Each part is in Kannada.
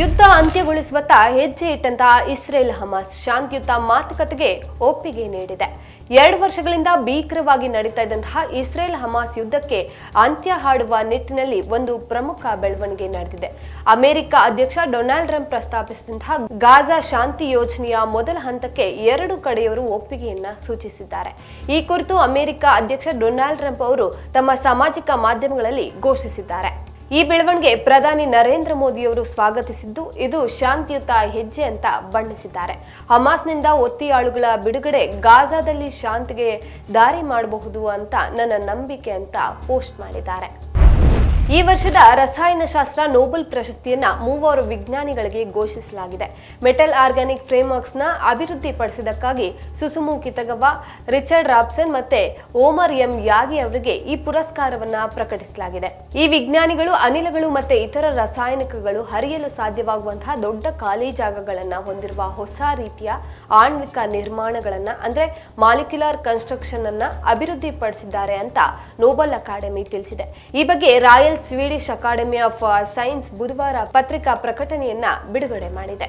ಯುದ್ಧ ಅಂತ್ಯಗೊಳಿಸುವತ್ತ ಹೆಜ್ಜೆ ಇಟ್ಟಂತಹ ಇಸ್ರೇಲ್ ಹಮಾಸ್ ಶಾಂತಿಯುತ ಮಾತುಕತೆಗೆ ಒಪ್ಪಿಗೆ ನೀಡಿದೆ. ಎರಡು ವರ್ಷಗಳಿಂದ ಭೀಕರವಾಗಿ ನಡೀತಾ ಇದ್ದಂತಹ ಇಸ್ರೇಲ್ ಹಮಾಸ್ ಯುದ್ಧಕ್ಕೆ ಅಂತ್ಯ ಹಾಡುವ ನಿಟ್ಟಿನಲ್ಲಿ ಒಂದು ಪ್ರಮುಖ ಬೆಳವಣಿಗೆ ನಡೆದಿದೆ. ಅಮೆರಿಕ ಅಧ್ಯಕ್ಷ ಡೊನಾಲ್ಡ್ ಟ್ರಂಪ್ ಪ್ರಸ್ತಾಪಿಸಿದಂತಹ ಗಾಜಾ ಶಾಂತಿ ಯೋಜನೆಯ ಮೊದಲ ಹಂತಕ್ಕೆ ಎರಡು ಕಡೆಯವರು ಒಪ್ಪಿಗೆಯನ್ನ ಸೂಚಿಸಿದ್ದಾರೆ. ಈ ಕುರಿತು ಅಮೆರಿಕ ಅಧ್ಯಕ್ಷ ಡೊನಾಲ್ಡ್ ಟ್ರಂಪ್ ಅವರು ತಮ್ಮ ಸಾಮಾಜಿಕ ಮಾಧ್ಯಮಗಳಲ್ಲಿ ಘೋಷಿಸಿದ್ದಾರೆ. ಈ ಬೆಳವಣಿಗೆ ಪ್ರಧಾನಿ ನರೇಂದ್ರ ಮೋದಿಯವರು ಸ್ವಾಗತಿಸಿದ್ದು ಇದು ಶಾಂತಿಯುತ ಹೆಜ್ಜೆ ಅಂತ ಬಣ್ಣಿಸಿದ್ದಾರೆ. ಹಮಾಸ್ನಿಂದ ಒತ್ತಿಯಾಳುಗಳ ಬಿಡುಗಡೆ ಗಾಜಾದಲ್ಲಿ ಶಾಂತಿಗೆ ದಾರಿ ಮಾಡಬಹುದು ಅಂತ ನನ್ನ ನಂಬಿಕೆ ಅಂತ ಪೋಸ್ಟ್ ಮಾಡಿದ್ದಾರೆ. ಈ ವರ್ಷದ ರಸಾಯನಶಾಸ್ತ್ರ ನೊಬೆಲ್ ಪ್ರಶಸ್ತಿಯನ್ನ ಮೂವರು ವಿಜ್ಞಾನಿಗಳಿಗೆ ಘೋಷಿಸಲಾಗಿದೆ. ಮೆಟಲ್ ಆರ್ಗ್ಯಾನಿಕ್ ಫ್ರೇಮ್ವರ್ಕ್ಸ್ನ ಅಭಿವೃದ್ಧಿಪಡಿಸಿದಕ್ಕಾಗಿ ಸುಸುಮು ಕಿತಗವ ರಿಚರ್ಡ್ ರಾಬ್ಸನ್ ಮತ್ತೆ ಓಮರ್ ಎಂ ಯಾಗಿ ಅವರಿಗೆ ಈ ಪುರಸ್ಕಾರವನ್ನ ಪ್ರಕಟಿಸಲಾಗಿದೆ. ಈ ವಿಜ್ಞಾನಿಗಳು, ಅನಿಲಗಳು ಮತ್ತೆ ಇತರ ರಾಸಾಯನಿಕಗಳು ಹರಿಯಲು ಸಾಧ್ಯವಾಗುವಂತಹ ದೊಡ್ಡ ಖಾಲಿ ಜಾಗಗಳನ್ನ ಹೊಂದಿರುವ ಹೊಸ ರೀತಿಯ ಆಣ್ವಿಕ ನಿರ್ಮಾಣಗಳನ್ನ ಅಂದ್ರೆ ಮಾಲಿಕ್ಯುಲರ್ ಕನ್ಸ್ಟ್ರಕ್ಷನ್ ಅನ್ನ ಅಭಿವೃದ್ಧಿಪಡಿಸಿದ್ದಾರೆ ಅಂತ ನೋಬಲ್ ಅಕಾಡೆಮಿ ತಿಳಿಸಿದೆ. ಈ ಬಗ್ಗೆ royal Swedish academy of science ಬುಧವಾರ ಪತ್ರಿಕಾ ಪ್ರಕಟಣೆಯನ್ನ ಬಿಡುಗಡೆ ಮಾಡಿದೆ.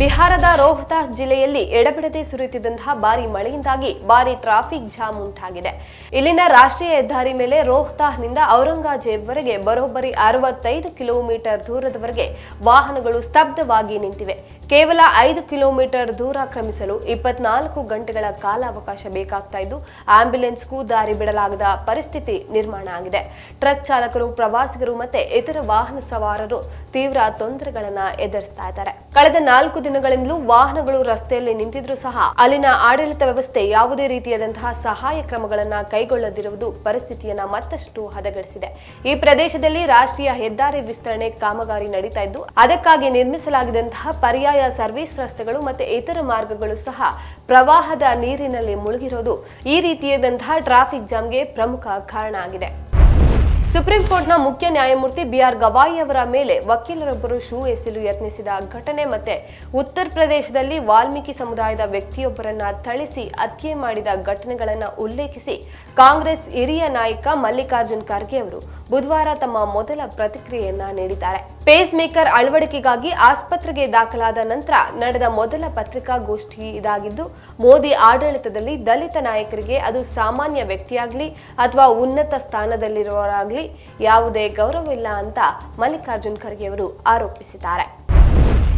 ಬಿಹಾರದ ರೋಹ್ತಾಸ್ ಜಿಲ್ಲೆಯಲ್ಲಿ ಎಡಬಿಡದೆ ಸುರಿಯುತ್ತಿದ್ದಂತಹ ಭಾರಿ ಮಳೆಯಿಂದಾಗಿ ಭಾರಿ ಟ್ರಾಫಿಕ್ ಜಾಮ್ ಉಂಟಾಗಿದೆ. ಇಲ್ಲಿನ ರಾಷ್ಟ್ರೀಯ ಹೆದ್ದಾರಿ ಮೇಲೆ ರೋಹ್ತಾಹ್ನಿಂದ ಔರಂಗಾಜೇಬ್ವರೆಗೆ ಬರೋಬ್ಬರಿ ಅರವತ್ತೈದು ಕಿಲೋಮೀಟರ್ ದೂರದವರೆಗೆ ವಾಹನಗಳು ಸ್ತಬ್ಧವಾಗಿ ನಿಂತಿವೆ. ಕೇವಲ ಐದು ಕಿಲೋಮೀಟರ್ ದೂರ ಕ್ರಮಿಸಲು ಇಪ್ಪತ್ನಾಲ್ಕು ಗಂಟೆಗಳ ಕಾಲಾವಕಾಶ ಬೇಕಾಗ್ತಾ ಇದ್ದು, ಆಂಬ್ಯುಲೆನ್ಸ್ಗೂ ದಾರಿ ಬಿಡಲಾಗದ ಪರಿಸ್ಥಿತಿ ನಿರ್ಮಾಣ ಆಗಿದೆ. ಟ್ರಕ್ ಚಾಲಕರು, ಪ್ರವಾಸಿಗರು ಮತ್ತೆ ಇತರ ವಾಹನ ಸವಾರರು ತೀವ್ರ ತೊಂದರೆಗಳನ್ನ ಎದುರಿಸ್ತಾ ಇದ್ದಾರೆ. ಕಳೆದ ನಾಲ್ಕು ದಿನಗಳಿಂದಲೂ ವಾಹನಗಳು ರಸ್ತೆಯಲ್ಲಿ ನಿಂತಿದ್ರೂ ಸಹ ಅಲ್ಲಿನ ಆಡಳಿತ ವ್ಯವಸ್ಥೆ ಯಾವುದೇ ರೀತಿಯಾದಂತಹ ಸಹಾಯ ಕ್ರಮಗಳನ್ನ ಕೈಗೊಳ್ಳದಿರುವುದು ಪರಿಸ್ಥಿತಿಯನ್ನ ಮತ್ತಷ್ಟು ಹದಗೆಡಿಸಿದೆ. ಈ ಪ್ರದೇಶದಲ್ಲಿ ರಾಷ್ಟ್ರೀಯ ಹೆದ್ದಾರಿ ವಿಸ್ತರಣೆ ಕಾಮಗಾರಿ ನಡೀತಾ ಇದ್ದು, ಅದಕ್ಕಾಗಿ ನಿರ್ಮಿಸಲಾಗಿದಂತಹ ಪರ್ಯಾಯ ಸರ್ವಿಸ್ ರಸ್ತೆಗಳು ಮತ್ತೆ ಇತರ ಮಾರ್ಗಗಳು ಸಹ ಪ್ರವಾಹದ ನೀರಿನಲ್ಲಿ ಮುಳುಗಿರೋದು ಈ ರೀತಿಯಾದಂತಹ ಟ್ರಾಫಿಕ್ ಜಾಮ್ಗೆ ಪ್ರಮುಖ ಕಾರಣ ಆಗಿದೆ. ಸುಪ್ರೀಂ ಕೋರ್ಟ್ನ ಮುಖ್ಯ ನ್ಯಾಯಮೂರ್ತಿ ಬಿಆರ್ ಗವಾಯಿ ಅವರ ಮೇಲೆ ವಕೀಲರೊಬ್ಬರು ಶೂ ಎಸೆಲು ಯತ್ನಿಸಿದ ಘಟನೆ ಮತ್ತೆ ಉತ್ತರ ಪ್ರದೇಶದಲ್ಲಿ ವಾಲ್ಮೀಕಿ ಸಮುದಾಯದ ವ್ಯಕ್ತಿಯೊಬ್ಬರನ್ನ ಥಳಿಸಿ ಹತ್ಯೆ ಮಾಡಿದ ಘಟನೆಗಳನ್ನು ಉಲ್ಲೇಖಿಸಿ ಕಾಂಗ್ರೆಸ್ ಹಿರಿಯ ನಾಯಕ ಮಲ್ಲಿಕಾರ್ಜುನ್ ಖರ್ಗೆ ಅವರು ಬುಧವಾರ ತಮ್ಮ ಮೊದಲ ಪ್ರತಿಕ್ರಿಯೆಯನ್ನ ನೀಡಿದ್ದಾರೆ. ಪೇಸ್ ಮೇಕರ್ ಅಳವಡಿಕೆಗಾಗಿ ಆಸ್ಪತ್ರೆಗೆ ದಾಖಲಾದ ನಂತರ ನಡೆದ ಮೊದಲ ಪತ್ರಿಕಾಗೋಷ್ಠಿ ಇದಾಗಿದ್ದು, ಮೋದಿ ಆಡಳಿತದಲ್ಲಿ ದಲಿತ ನಾಯಕರಿಗೆ ಅದು ಸಾಮಾನ್ಯ ವ್ಯಕ್ತಿಯಾಗಲಿ ಅಥವಾ ಉನ್ನತ ಸ್ಥಾನದಲ್ಲಿರುವವರಾಗ್ಲಿ ಯಾವುದೇ ಗೌರವವಿಲ್ಲ ಅಂತ ಮಲ್ಲಿಕಾರ್ಜುನ್ ಖರ್ಗೆಯವರು ಆರೋಪಿಸಿದ್ದಾರೆ.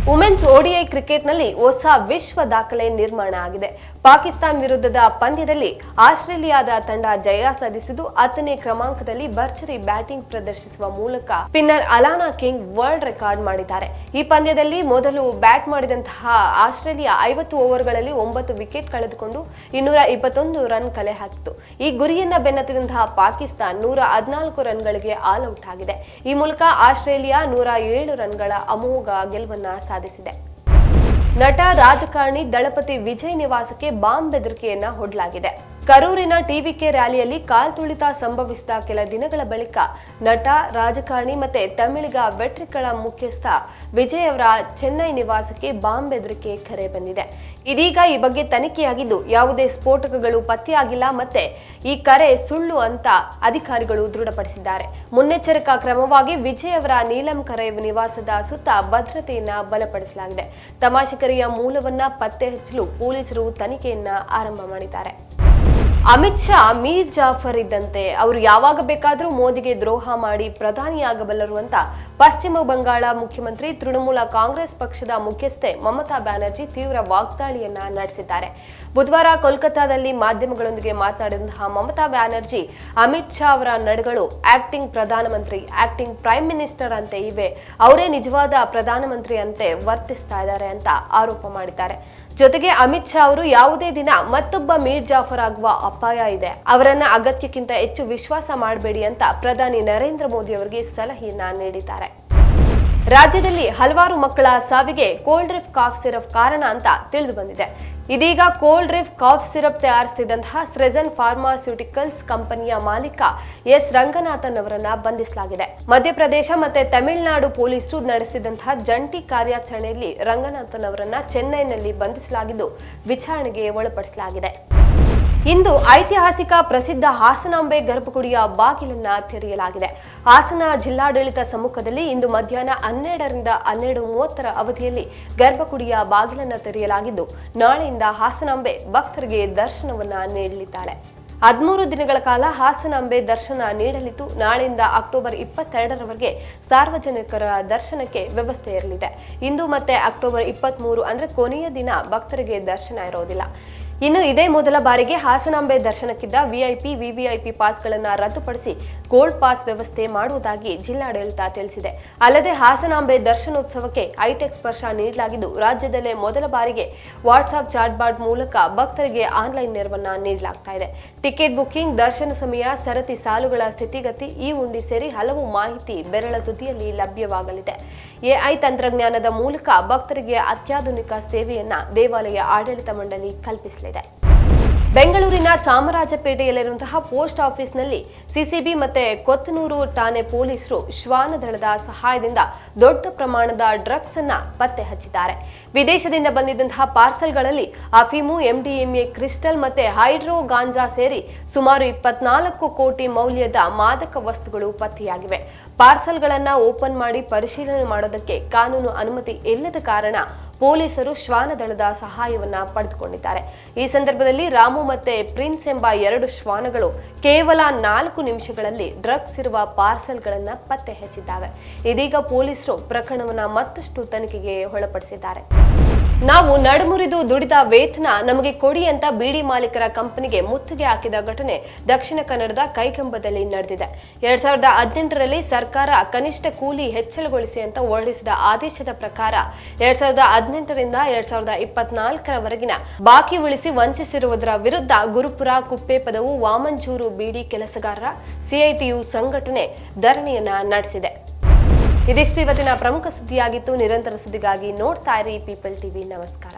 ವುಮೆನ್ಸ್ ಓಡಿಐ ಕ್ರಿಕೆಟ್ನಲ್ಲಿ ಹೊಸ ವಿಶ್ವ ದಾಖಲೆ ನಿರ್ಮಾಣ ಆಗಿದೆ. ಪಾಕಿಸ್ತಾನ್ ವಿರುದ್ಧದ ಪಂದ್ಯದಲ್ಲಿ ಆಸ್ಟ್ರೇಲಿಯಾದ ತಂಡ ಜಯ ಸಾಧಿಸಿದ್ದು, ಹತ್ತನೇ ಕ್ರಮಾಂಕದಲ್ಲಿ ಭರ್ಜರಿ ಬ್ಯಾಟಿಂಗ್ ಪ್ರದರ್ಶಿಸುವ ಮೂಲಕ spinner Alana King world record ಮಾಡಿದ್ದಾರೆ. ಈ ಪಂದ್ಯದಲ್ಲಿ ಮೊದಲು ಬ್ಯಾಟ್ ಮಾಡಿದಂತಹ ಆಸ್ಟ್ರೇಲಿಯಾ ಐವತ್ತು ಓವರ್ಗಳಲ್ಲಿ ಒಂಬತ್ತು ವಿಕೆಟ್ ಕಳೆದುಕೊಂಡು ಇನ್ನೂರ ಇಪ್ಪತ್ತೊಂದು ರನ್ ಕಲೆ ಹಾಕಿತು ಈ ಗುರಿಯನ್ನ ಬೆನ್ನತ್ತಿದಂತಹ ಪಾಕಿಸ್ತಾನ್ ನೂರ ಹದಿನಾಲ್ಕು ರನ್ಗಳಿಗೆ ಆಲ್ ಔಟ್ ಆಗಿದೆ. ಈ ಮೂಲಕ ಆಸ್ಟ್ರೇಲಿಯಾ ನೂರ ಏಳು ರನ್ಗಳ ಅಮೋಘ ಗೆಲುವನ್ನ ಸಾಧಿಸಿದೆ. ನಟ ರಾಜಕಾರಣಿ ದಳಪತಿ ವಿಜಯ್ ನಿವಾಸಕ್ಕೆ ಬಾಂಬ್ ಬೆದರಿಕೆಯನ್ನ ಹೊಡಲಾಗಿದೆ. ಕರೂರಿನ ಟಿವಿಕೆ ರ್ಯಾಲಿಯಲ್ಲಿ ಕಾಲ್ತುಳಿತ ಸಂಭವಿಸಿದ ಕೆಲ ದಿನಗಳ ಬಳಿಕ ನಟ, ರಾಜಕಾರಣಿ ಮತ್ತೆ ತಮಿಳಿಗ ವೆಟ್ರಿಕಳ ಮುಖ್ಯಸ್ಥ ವಿಜಯ್ ಅವರ ಚೆನ್ನೈ ನಿವಾಸಕ್ಕೆ ಬಾಂಬ್ ಬೆದರಿಕೆ ಕರೆ ಬಂದಿದೆ. ಇದೀಗ ಈ ಬಗ್ಗೆ ತನಿಖೆಯಾಗಿದ್ದು ಯಾವುದೇ ಸ್ಫೋಟಕಗಳು ಪತ್ತೆಯಾಗಿಲ್ಲ ಮತ್ತೆ ಈ ಕರೆ ಸುಳ್ಳು ಅಂತ ಅಧಿಕಾರಿಗಳು ದೃಢಪಡಿಸಿದ್ದಾರೆ. ಮುನ್ನೆಚ್ಚರಿಕಾ ಕ್ರಮವಾಗಿ ವಿಜಯ್ ಅವರ ನೀಲಂ ಕರೆ ನಿವಾಸದ ಸುತ್ತ ಭದ್ರತೆಯನ್ನ ಬಲಪಡಿಸಲಾಗಿದೆ. ತಮಾಷಿಕರಿಯ ಮೂಲವನ್ನ ಪತ್ತೆ ಹಚ್ಚಲು ಪೊಲೀಸರು ತನಿಖೆಯನ್ನ ಆರಂಭ ಮಾಡಿದ್ದಾರೆ. ಅಮಿತ್ ಶಾ, ಮೀರ್ ಜಾಫರ್ ಇದ್ದಂತೆ ಅವರು ಯಾವಾಗ ಬೇಕಾದರೂ ಮೋದಿಗೆ ದ್ರೋಹ ಮಾಡಿ ಪ್ರಧಾನಿಯಾಗಬಲ್ಲರು ಅಂತ ಪಶ್ಚಿಮ ಬಂಗಾಳ ಮುಖ್ಯಮಂತ್ರಿ ತೃಣಮೂಲ ಕಾಂಗ್ರೆಸ್ ಪಕ್ಷದ ಮುಖ್ಯಸ್ಥೆ ಮಮತಾ ಬ್ಯಾನರ್ಜಿ ತೀವ್ರ ವಾಗ್ದಾಳಿಯನ್ನ ನಡೆಸಿದ್ದಾರೆ. ಬುಧವಾರ ಕೋಲ್ಕತ್ತಾದಲ್ಲಿ ಮಾಧ್ಯಮಗಳೊಂದಿಗೆ ಮಾತನಾಡಿದಂತಹ ಮಮತಾ ಬ್ಯಾನರ್ಜಿ, ಅಮಿತ್ ಶಾ ಅವರ ನಡೆಗಳು ಆಕ್ಟಿಂಗ್ ಪ್ರಧಾನಮಂತ್ರಿ, ಆಕ್ಟಿಂಗ್ ಪ್ರೈಮ್ ಮಿನಿಸ್ಟರ್ ಅಂತೆ ಇವೆ. ಅವರೇ ನಿಜವಾದ ಪ್ರಧಾನಮಂತ್ರಿ ಅಂತೆ ವರ್ತಿಸ್ತಾ ಇದ್ದಾರೆ ಅಂತ ಆರೋಪ ಮಾಡಿದ್ದಾರೆ. ಜೊತೆಗೆ ಅಮಿತ್ ಶಾ ಅವರು ಯಾವುದೇ ದಿನ ಮತ್ತೊಬ್ಬ ಮೀರ್ ಜಾಫರ್ ಆಗುವ ಅಪಾಯ ಇದೆ. ಅವರನ್ನ ಅಗತ್ಯಕ್ಕಿಂತ ಹೆಚ್ಚು ವಿಶ್ವಾಸ ಮಾಡಬೇಡಿ ಅಂತ ಪ್ರಧಾನಿ ನರೇಂದ್ರ ಮೋದಿ ಅವರಿಗೆ ಸಲಹೆಯನ್ನ ನೀಡಿದ್ದಾರೆ. ರಾಜ್ಯದಲ್ಲಿ ಹಲವಾರು ಮಕ್ಕಳ ಸಾವಿಗೆ ಕೋಲ್ಡ್ ರಿಫ್ ಕಾಫ್ ಸಿರಪ್ ಕಾರಣ ಅಂತ ತಿಳಿದು ಬಂದಿದೆ ಇದೀಗ ಕೋಲ್ಡ್ ರಿಫ್ ಕಾಫ್ ಸಿರಪ್ ತಯಾರಿಸುತ್ತಿದ್ದಂತಹ ಸ್ರೆಜನ್ ಫಾರ್ಮಾಸ್ಯೂಟಿಕಲ್ಸ್ ಕಂಪನಿಯ ಮಾಲೀಕ ಎಸ್ ರಂಗನಾಥನ್ ಅವರನ್ನ ಬಂಧಿಸಲಾಗಿದೆ. ಮಧ್ಯಪ್ರದೇಶ ಮತ್ತೆ ತಮಿಳುನಾಡು ಪೊಲೀಸರು ನಡೆಸಿದಂತಹ ಜಂಟಿ ಕಾರ್ಯಾಚರಣೆಯಲ್ಲಿ ರಂಗನಾಥನ್ ಅವರನ್ನ ಚೆನ್ನೈನಲ್ಲಿ ಬಂಧಿಸಲಾಗಿದ್ದು ವಿಚಾರಣೆಗೆ ಒಳಪಡಿಸಲಾಗಿದೆ. ಇಂದು ಐತಿಹಾಸಿಕ ಪ್ರಸಿದ್ಧ ಹಾಸನಾಂಬೆ ಗರ್ಭಗುಡಿಯ ಬಾಗಿಲನ್ನ ತೆರೆಯಲಾಗಿದೆ. ಹಾಸನ ಜಿಲ್ಲಾಡಳಿತ ಸಮ್ಮುಖದಲ್ಲಿ ಇಂದು ಮಧ್ಯಾಹ್ನ ಹನ್ನೆರಡರಿಂದ ಹನ್ನೆರಡು ಮೂವತ್ತರ ಅವಧಿಯಲ್ಲಿ ಗರ್ಭಗುಡಿಯ ಬಾಗಿಲನ್ನು ತೆರೆಯಲಾಗಿದ್ದು, ನಾಳೆಯಿಂದ ಹಾಸನಾಂಬೆ ಭಕ್ತರಿಗೆ ದರ್ಶನವನ್ನ ನೀಡಲಿದ್ದಾಳೆ. ಹದಿಮೂರು ದಿನಗಳ ಕಾಲ ಹಾಸನಾಂಬೆ ದರ್ಶನ ನೀಡಲಿದ್ದು, ನಾಳೆಯಿಂದ ಅಕ್ಟೋಬರ್ ಇಪ್ಪತ್ತೆರಡರವರೆಗೆ ಸಾರ್ವಜನಿಕರ ದರ್ಶನಕ್ಕೆ ವ್ಯವಸ್ಥೆ ಇರಲಿದೆ. ಇಂದು ಮತ್ತೆ ಅಕ್ಟೋಬರ್ ಇಪ್ಪತ್ತ್ ಮೂರು ಅಂದ್ರೆ ಕೊನೆಯ ದಿನ ಭಕ್ತರಿಗೆ ದರ್ಶನ ಇರೋದಿಲ್ಲ. ಇನ್ನು ಇದೇ ಮೊದಲ ಬಾರಿಗೆ ಹಾಸನಾಂಬೆ ದರ್ಶನಕ್ಕಿದ್ದ ವಿಐಪಿ, ವಿವಿಐಪಿ ಪಾಸ್ಗಳನ್ನು ರದ್ದುಪಡಿಸಿ ಗೋಲ್ಡ್ ಪಾಸ್ ವ್ಯವಸ್ಥೆ ಮಾಡುವುದಾಗಿ ಜಿಲ್ಲಾಡಳಿತ ತಿಳಿಸಿದೆ. ಅಲ್ಲದೆ ಹಾಸನಾಂಬೆ ದರ್ಶನೋತ್ಸವಕ್ಕೆ ಐಟೆಕ್ ಸ್ಪರ್ಶ ನೀಡಲಾಗಿದ್ದು, ರಾಜ್ಯದಲ್ಲೇ ಮೊದಲ ಬಾರಿಗೆ ವಾಟ್ಸ್ಆಪ್ ಚಾಟ್ಬಾಟ್ ಮೂಲಕ ಭಕ್ತರಿಗೆ ಆನ್ಲೈನ್ ನೆರವನ್ನ ನೀಡಲಾಗ್ತಾ ಇದೆ. ಟಿಕೆಟ್ ಬುಕಿಂಗ್, ದರ್ಶನ ಸಮಯ, ಸರತಿ ಸಾಲುಗಳ ಸ್ಥಿತಿಗತಿ ಈ ಉಂಡಿ ಸೇರಿ ಹಲವು ಮಾಹಿತಿ ಬೆರಳ ತುದಿಯಲ್ಲಿ ಲಭ್ಯವಾಗಲಿದೆ. ಎಐ ತಂತ್ರಜ್ಞಾನದ ಮೂಲಕ ಭಕ್ತರಿಗೆ ಅತ್ಯಾಧುನಿಕ ಸೇವೆಯನ್ನ ದೇವಾಲಯ ಆಡಳಿತ ಮಂಡಳಿ ಕಲ್ಪಿಸಲಿದೆ. ಬೆಂಗಳೂರಿನ ಚಾಮರಾಜಪೇಟೆಯಲ್ಲಿರುವಂತಹ ಪೋಸ್ಟ್ ಆಫೀಸ್ನಲ್ಲಿ ಸಿಸಿಬಿ ಮತ್ತೆ ಕೊತ್ತನೂರು ಠಾಣೆ ಪೊಲೀಸರು ಶ್ವಾನ ದಳದ ಸಹಾಯದಿಂದ ದೊಡ್ಡ ಪ್ರಮಾಣದ ಡ್ರಗ್ಸ್ ಅನ್ನ ಪತ್ತೆ ಹಚ್ಚಿದ್ದಾರೆ. ವಿದೇಶದಿಂದ ಬಂದಿದ್ದಂತಹ ಪಾರ್ಸಲ್ಗಳಲ್ಲಿ ಅಫೀಮು, ಎಂಡಿಎಂಎ, ಕ್ರಿಸ್ಟಲ್ ಮತ್ತೆ ಹೈಡ್ರೋ ಗಾಂಜಾ ಸೇರಿ ಸುಮಾರು ಇಪ್ಪತ್ನಾಲ್ಕು ಕೋಟಿ ಮೌಲ್ಯದ ಮಾದಕ ವಸ್ತುಗಳು ಪತ್ತೆಯಾಗಿವೆ. ಪಾರ್ಸಲ್ಗಳನ್ನ ಓಪನ್ ಮಾಡಿ ಪರಿಶೀಲನೆ ಮಾಡೋದಕ್ಕೆ ಕಾನೂನು ಅನುಮತಿ ಇಲ್ಲದ ಕಾರಣ ಪೊಲೀಸರು ಶ್ವಾನದಳದ ಸಹಾಯವನ್ನ ಪಡೆದುಕೊಂಡಿದ್ದಾರೆ. ಈ ಸಂದರ್ಭದಲ್ಲಿ ರಾಮು ಮತ್ತೆ ಪ್ರಿನ್ಸ್ ಎಂಬ ಎರಡು ಶ್ವಾನಗಳು ಕೇವಲ ನಾಲ್ಕು ನಿಮಿಷಗಳಲ್ಲಿ ಡ್ರಗ್ಸ್ ಇರುವ ಪಾರ್ಸೆಲ್ಗಳನ್ನು ಪತ್ತೆ ಹಚ್ಚಿದ್ದಾವೆ. ಇದೀಗ ಪೊಲೀಸರು ಪ್ರಕರಣವನ್ನ ಮತ್ತಷ್ಟು ತನಿಖೆಗೆ ಒಳಪಡಿಸಿದ್ದಾರೆ. ನಾವು ನಡುಮುರಿದು ದುಡಿದ ವೇತನ ನಮಗೆ ಕೊಡಿ ಅಂತ ಬೀಡಿ ಮಾಲೀಕರ ಕಂಪನಿಗೆ ಮುತ್ತಿಗೆ ಹಾಕಿದ ಘಟನೆ ದಕ್ಷಿಣ ಕನ್ನಡದ ಕೈಕಂಬದಲ್ಲಿ ನಡೆದಿದೆ. ಎರಡ್ ಸಾವಿರದ ಹದಿನೆಂಟರಲ್ಲಿ ಸರ್ಕಾರ ಕನಿಷ್ಠ ಕೂಲಿ ಹೆಚ್ಚಳಗೊಳಿಸಿ ಅಂತ ಹೊರಡಿಸಿದ ಆದೇಶದ ಪ್ರಕಾರ ಎರಡ್ ಸಾವಿರದ ಹದಿನೆಂಟರಿಂದ ಎರಡ್ ಸಾವಿರದ ಇಪ್ಪತ್ನಾಲ್ಕರವರೆಗಿನ ಬಾಕಿ ಉಳಿಸಿ ವಂಚಿಸಿರುವುದರ ವಿರುದ್ಧ ಗುರುಪುರ ಕುಪ್ಪೆ ಪದವು ವಾಮಂಜೂರು ಬೀಡಿ ಕೆಲಸಗಾರರ ಸಿಐಟಿಯು ಸಂಘಟನೆ ಧರಣಿಯನ್ನ ನಡೆಸಿದೆ. ಇದಿಷ್ಟು ಇವತ್ತಿನ ಪ್ರಮುಖ ಸುದ್ದಿಯಾಗಿತ್ತು. ನಿರಂತರ ಸುದ್ದಿಗಾಗಿ ನೋಡ್ತಾ ಇರಿ ಪೀಪಲ್ ಟಿವಿ ನಮಸ್ಕಾರ.